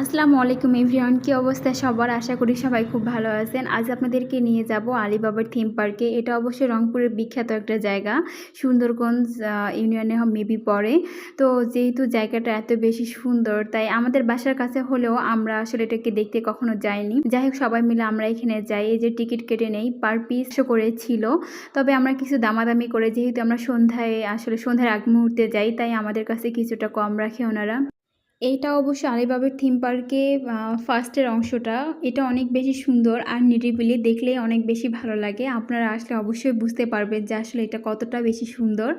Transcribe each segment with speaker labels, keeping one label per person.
Speaker 1: আসসালামু আলাইকুম এভরিওয়ান, কী অবস্থা? সবার আশা করি সবাই খুব ভালো আছেন। আজ আপনাদেরকে নিয়ে যাব আলিবাবার থিম পার্কে। এটা অবশ্যই রংপুরের বিখ্যাত একটা জায়গা, সুন্দরগঞ্জ ইউনিয়নে মেবি পড়ে তো যেহেতু জায়গাটা এত বেশি সুন্দর, তাই আমাদের বাসার কাছে হলেও আমরা আসলে এটাকে দেখতে কখনো যাইনি। যাই হোক, সবাই মিলে আমরা এখানে যাই। এই যে টিকিট কেটে নেই, পার পিস করে ছিল তবে আমরা কিছু দামাদামি করে, যেহেতু আমরা সন্ধ্যায় আসলে সন্ধ্যার আগ মুহূর্তে যাই, তাই আমাদের কাছে কিছুটা কম রাখে ওনারা। এইটা অবশ্য আলিবাবার থিম পার্কে ফার্স্টের অংশটা। এটা অনেক বেশি সুন্দর আর নিরিবিলি, দেখলেই অনেক বেশি ভালো লাগে। আপনারা আসলে অবশ্যই বুঝতে পারবেন যে আসলে এটা কতটা বেশি সুন্দর।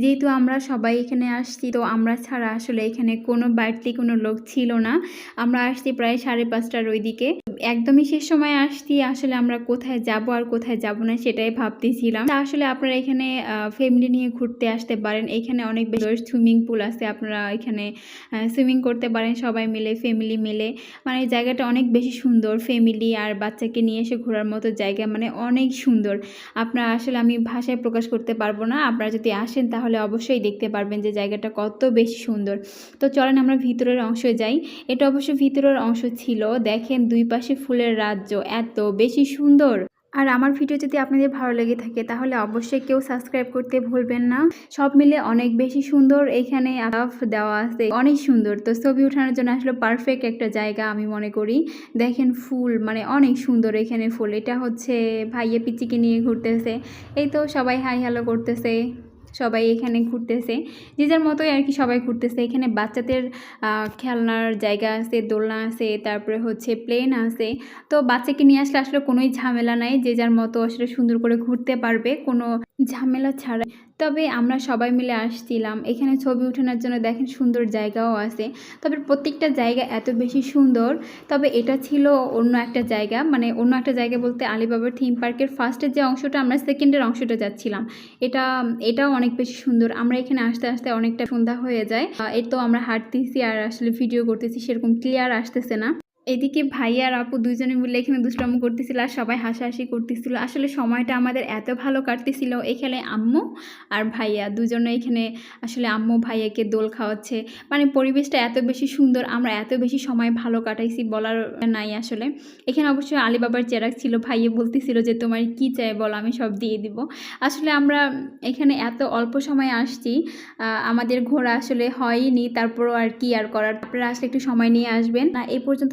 Speaker 1: যেহেতু আমরা সবাই এখানে আসছি, তো আমরা ছাড়া আসলে এখানে কোনো বাড়তি কোনো লোক ছিল না। আমরা আসছি প্রায় সাড়ে পাঁচটার ওইদিকে। একদমই শেষ সময় আসছি, আসলে আমরা কোথায় যাব আর কোথায় যাব না সেটাই ভাবতেছিলাম। তা আসলে আপনারা এখানে ফ্যামিলি নিয়ে ঘুরতে আসতে পারেন। এখানে অনেক সুইমিং পুল আছে। আপনারা এখানে সুইমিং করতে পারেন সবাই মিলে ফ্যামিলি মিলে। মানে জায়গাটা অনেক বেশি সুন্দর ফ্যামিলি আর বাচ্চাকে নিয়ে এসে ঘোরার মতো জায়গা মানে অনেক সুন্দর। আপনারা আসলে আমি ভাষায় প্রকাশ করতে পারব না, আপনারা যদি আসেন তাহলে অবশ্যই দেখতে পারবেন যে জায়গাটা কত বেশি সুন্দর। তো চলেন আমরা ভিতরের অংশে যাই। এটা অবশ্য ভিতরের অংশ ছিল, দেখেন দুই পাশে ফুলের রাজ্য, এত বেশি সুন্দর! আর আমার ভিডিও যদি আপনাদের ভালো লেগে থাকে, তাহলে অবশ্যই কেউ সাবস্ক্রাইব করতে ভুলবেন না। সব মিলে অনেক বেশি সুন্দর এখানে আলাপ দেওয়া আছে। অনেক সুন্দর। তো ছবি ওঠানোর জন্য আসলে পারফেক্ট একটা জায়গা আমি মনে করি। দেখেন ফুল মানে অনেক সুন্দর এখানে ফুল। এটা হচ্ছে ভাইয়ে পিচিকে নিয়ে ঘুরতেছে। এই তো সবাই হাই হ্যালো করতেছে। সবাই এখানে ঘুরতেছে। যে যার মতোই আর কি সবাই ঘুরতেছে। এখানে বাচ্চাদের খেলনার জায়গা আছে, দোলনা আছে, তারপরে হচ্ছে প্লেন আছে। তো বাচ্চাকে নিয়ে আসলে আসলে কোনোই ঝামেলা নাই। যে যার মতো আসলে সুন্দর করে ঘুরতে পারবে, কোনো ঝামেলা ছাড়া তবে আমরা সবাই মিলে আসছিলাম। এখানে ছবি ওঠানোর জন্য দেখেন সুন্দর জায়গাও আছে। তবে প্রত্যেকটা জায়গা এত বেশি সুন্দর। তবে এটা ছিল অন্য একটা জায়গা। মানে অন্য একটা জায়গা বলতে আলিবাবার থিম পার্কের ফার্স্টের যে অংশটা, আমরা সেকেন্ডের অংশটা যাচ্ছিলাম। এটা, এটাও অনেক বেশি সুন্দর। আমরা এখানে আসতে আসতে অনেকটা সন্ধ্যা হয়ে যায়। এই তো আমরা হাঁটতেছি আর আসলে ভিডিও করতেছি, সেরকম ক্লিয়ার আসতেছে না। এদিকে ভাই আর আপু দুজনে মিলে এখানে দুষ্টামি করতেছিল আর সবাই হাসাহাসি করতেছিল। আসলে সময়টা আমাদের এত ভালো কাটতেছিল এখানে আম্মু আর ভাইয়া। দুজনে এখানে আসলে আম্মু ভাইয়াকে দোল খাওয়াচ্ছে। মানে পরিবেশটা এত বেশি সুন্দর, আমরা এত বেশি সময় ভালো কাটাইছি বলার নাই আসলে। এখানে অবশ্যই আলিবাবার চেরাক ছিল, ভাইয়া বলতেছিল যে, তোমার কি চাই বলো, আমি সব দিয়ে দিব। আসলে আমরা এখানে এত অল্প সময় আসছি আমাদের ঘোরা আসলে হয়নি, তারপরও আর কি আর করার। আপনারা আসলে একটু সময় নিয়ে আসবেন। না এই পর্যন্ত